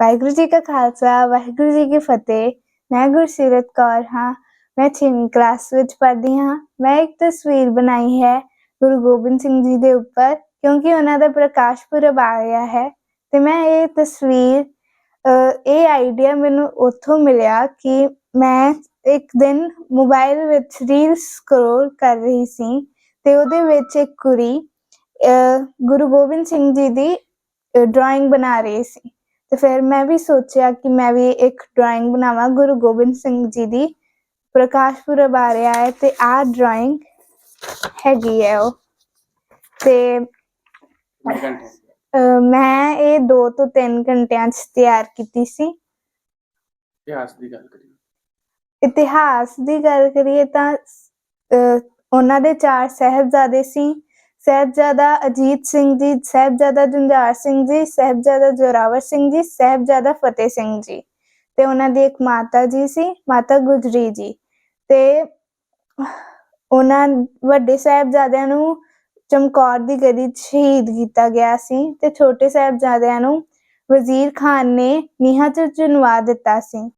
ਵਾਹਿਗੁਰੂ ਜੀ ਕਾ ਖਾਲਸਾ ਵਾਹਿਗੁਰੂ ਜੀ ਕੀ ਫਤਿਹ। ਮੈਂ ਗੁਰਸੀਰਤ ਕੌਰ ਹਾਂ। ਮੈਂ 6ਵੀਂ ਕਲਾਸ ਵਿੱਚ ਪੜ੍ਹਦੀ ਹਾਂ। ਮੈਂ ਇੱਕ ਤਸਵੀਰ ਬਣਾਈ ਹੈ ਗੁਰੂ ਗੋਬਿੰਦ ਸਿੰਘ ਜੀ ਦੇ ਉੱਪਰ ਕਿਉਂਕਿ ਉਹਨਾਂ ਦਾ ਪ੍ਰਕਾਸ਼ ਪੁਰਬ ਆ ਰਿਹਾ ਹੈ। ਤੇ ਮੈਂ ਇਹ ਤਸਵੀਰ ਇਹ ਆਈਡੀਆ ਮੈਨੂੰ ਉੱਥੋਂ ਮਿਲਿਆ ਕਿ ਮੈਂ ਇੱਕ ਦਿਨ ਮੋਬਾਈਲ ਵਿੱਚ ਰੀਲ ਸਕਰੋਲ ਕਰ ਰਹੀ ਸੀ ਤੇ ਉਹਦੇ ਵਿੱਚ ਇੱਕ ਕੁੜੀ ਅ, ਗੁਰੂ ਗੋਬਿੰਦ ਸਿੰਘ ਜੀ ਦੀ ਡਰਾਇੰਗ ਬਣਾ ਰਹੀ ਸੀ। ਤੇ ਫਿਰ ਮੈਂ ਵੀ ਸੋਚਿਆ ਕਿ ਮੈਂ ਵੀ ਇੱਕ ਡਰਾਇੰਗ ਬਣਾਵਾਂ ਗੁਰੂ ਗੋਬਿੰਦ ਸਿੰਘ ਜੀ ਦੀ ਪ੍ਰਕਾਸ਼ ਪੁਰਬ ਆ ਰਿਹਾ ਹੈ ਤੇ ਆਹ ਡਰਾਇੰਗ ਹੈਗੀ ਹੈ ਉਹ। ਤੇ ਮੈਂ ਇਹ 2 ਤੋਂ 3 ਘੰਟਿਆਂ 'ਚ ਤਿਆਰ ਕੀਤੀ ਸੀ। ਇਤਿਹਾਸ ਦੀ ਗੱਲ ਕਰੀਏ। ਇਤਿਹਾਸ ਦੀ ਗੱਲ ਕਰੀਏ ਤਾਂ ਉਹਨਾਂ ਦੇ ਚਾਰ ਸਹਿਬਜ਼ਾਦੇ ਸੀ। ਸਹਿਬਜ਼ਾਦਾ ਅਜੀਤ ਸਿੰਘ ਜੀ, ਸਹਿਬਜ਼ਾਦਾ ਜੁਝਾਰ ਸਿੰਘ ਜੀ, ਸਹਿਬਜ਼ਾਦਾ ਜੋਰਾਵਰ ਸਿੰਘ ਜੀ, ਸਹਿਬਜ਼ਾਦਾ ਫਤਿਹ ਸਿੰਘ ਜੀ। ਤੇ ਉਹਨਾਂ ਦੀ ਇੱਕ ਮਾਤਾ ਜੀ ਸੀ, ਮਾਤਾ ਗੁਜਰੀ ਜੀ। ਤੇ ਉਹਨਾਂ ਵੱਡੇ ਸਾਹਿਬਜ਼ਾਦਿਆਂ ਨੂੰ ਚਮਕੌਰ ਦੀ ਗਦੀ 'ਚ ਸ਼ਹੀਦ ਕੀਤਾ ਗਿਆ ਸੀ ਤੇ ਛੋਟੇ ਸਾਹਿਬਜ਼ਾਦਿਆਂ ਨੂੰ ਵਜ਼ੀਰ ਖਾਨ ਨੇ ਨੀਹਾਂ 'ਚ ਚੁਣਵਾ ਦਿੱਤਾ ਸੀ।